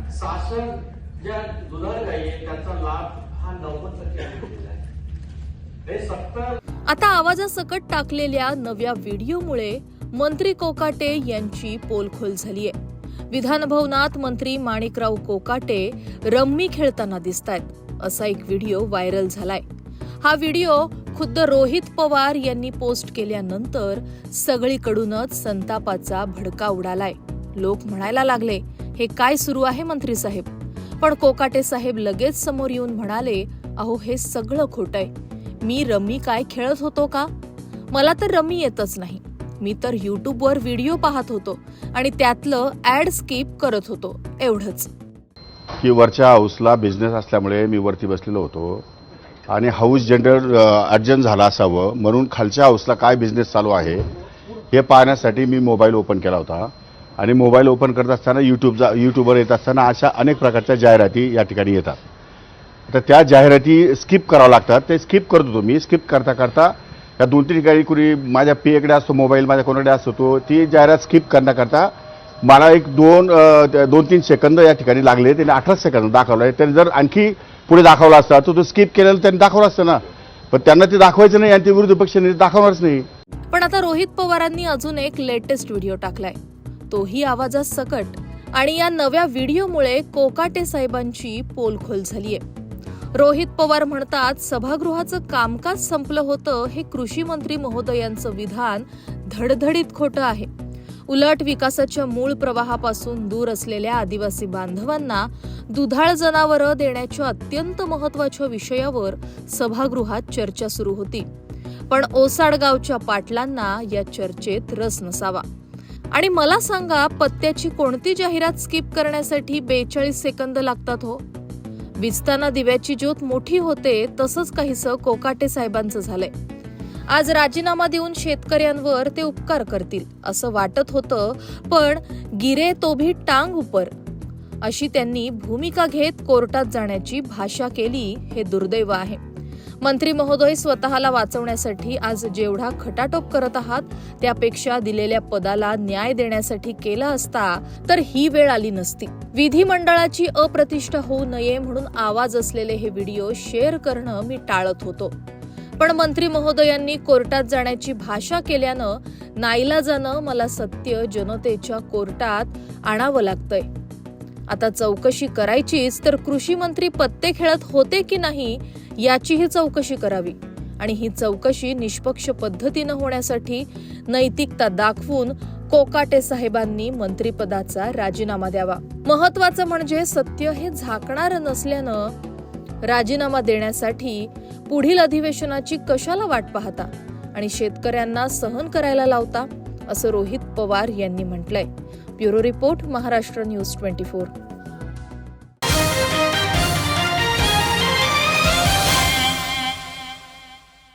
शासन ज्या दुधाळ गायी आहेत त्यांचा लाभ हा नव्वद टक्के दिलेला आहे. हे सत्तर आता आवाजासकट टाकलेल्या नव्या व्हिडिओमुळे मंत्री कोकाटे यांची पोलखोल झालीय विधानभवनात मंत्री माणिकराव कोकाटे रम्मी खेळताना दिसतायत असा एक व्हिडिओ व्हायरल झालाय. हा व्हिडिओ खुद्द रोहित पवार यांनी पोस्ट केल्यानंतर सगळीकडूनच संतापाचा भडका उडालाय. लोक म्हणायला लागले हे काय सुरू आहे मंत्री साहेब? पण कोकाटे साहेब लगेच समोर येऊन म्हणाले अहो हे सगळं खोटंय मी रमी काय खेळत होतो का? मला तर रमी येतच नाही. मी तर युट्यूबवर व्हिडिओ पाहत होतो आणि त्यातलं ऍड स्किप करत होतो. एवढंच. की वरच्या हाऊसला बिझनेस असल्यामुळे मी वरती बसलेलो होतो. आणि हाऊस जनरल अर्जंट झाला असावं म्हणून खालच्या हाऊसला काय बिझनेस चालू आहे हे पाहण्यासाठी मी मोबाईल ओपन केला होता. आणि मोबाईल ओपन करत असताना यूट्यूबचा यूट्यूबवर येत असताना अशा अनेक प्रकारच्या जाहिराती या ठिकाणी येतात. तर त्या जाहिराती स्किप कराव्या लागतात. ते स्किप करत होतो मी. स्किप करता करता या दोन तीन ठिकाणी कुणी माझ्या पेकडे असतो मोबाईल माझ्या कोणाकडे असतो तो ती जाहिरात स्किप करण्याकरता मला एक दोन दोन तीन सेकंद या ठिकाणी लागले. त्याने अठरा सेकंद दाखवलं. आहे त्याने जर आणखी पुढे दाखवला असता तर तो स्किप केलेला त्यांनी दाखवला असतं ना. पण त्यांना ते दाखवायचं नाही आणि ते विरोधी पक्षाने दाखवणारच नाही. पण आता रोहित पवारांनी अजून एक लेटेस्ट व्हिडिओ टाकलाय. तोही आवाजात सकट आणि या नव्या व्हिडिओमुळे कोकाटे साहेबांची पोलखोल झालीय रोहित पवार म्हणतात सभागृहाचं कामकाज संपलं होतं हे कृषी मंत्री महोदयांचं विधान धडधडीत खोटं आहे. उलट विकासाच्या मूळ प्रवाहापासून दूर असलेल्या आदिवासी बांधवांना दुधाळ जनावरं देण्याच्या अत्यंत महत्त्वाच्या विषयावर सभागृहात चर्चा सुरू होती. पण ओसाड गावच्या पाटलांना या चर्चेत रस नसावा. आणि मला सांगा पत्त्याची कोणती जाहिरात स्किप करण्यासाठी बेचाळीस सेकंद लागतात हो? विजताना दिव्याची ज्योत मोठी होते तसंच काहीसं कोकाटे साहेबांचं झालंय. आज राजीनामा देऊन शेतकऱ्यांवर ते उपकार करतील असं वाटत होतं पण गिरे तो भी टांग उपर. अशी त्यांनी भूमिका घेत कोर्टात जाण्याची भाषा केली हे दुर्दैव आहे. मंत्री महोदय स्वतःला वाचवण्यासाठी आज जेवढा खटाटोप करत आहात त्यापेक्षा दिलेल्या पदाला न्याय देण्यासाठी केला असता तर ही वेळ आली नसती. विधिमंडळाची अप्रतिष्ठा होऊ नये म्हणून आवाज असलेले हे व्हिडिओ शेअर करणं मी टाळत होतो. पण मंत्री महोदयांनी कोर्टात जाण्याची भाषा केल्यानं नाईलाजानं मला सत्य जनतेच्या कोर्टात आणावं लागतंय. आता चौकशी करायचीच तर कृषी मंत्री पत्ते खेळत होते की नाही याचीही चौकशी करावी. आणि ही चौकशी निष्पक्ष पद्धतीनं होण्यासाठी नैतिकता दाखवून कोकाटे साहेबांनी मंत्रिपदाचा राजीनामा द्यावा. महत्वाचं म्हणजे सत्य हे झाकणार नसल्यानं राजीनामा देण्यासाठी पुढील अधिवेशनाची कशाला वाट पाहता आणि शेतकऱ्यांना सहन करायला लावता असं रोहित पवार यांनी म्हटलंय. Bureau report Maharashtra news twenty four.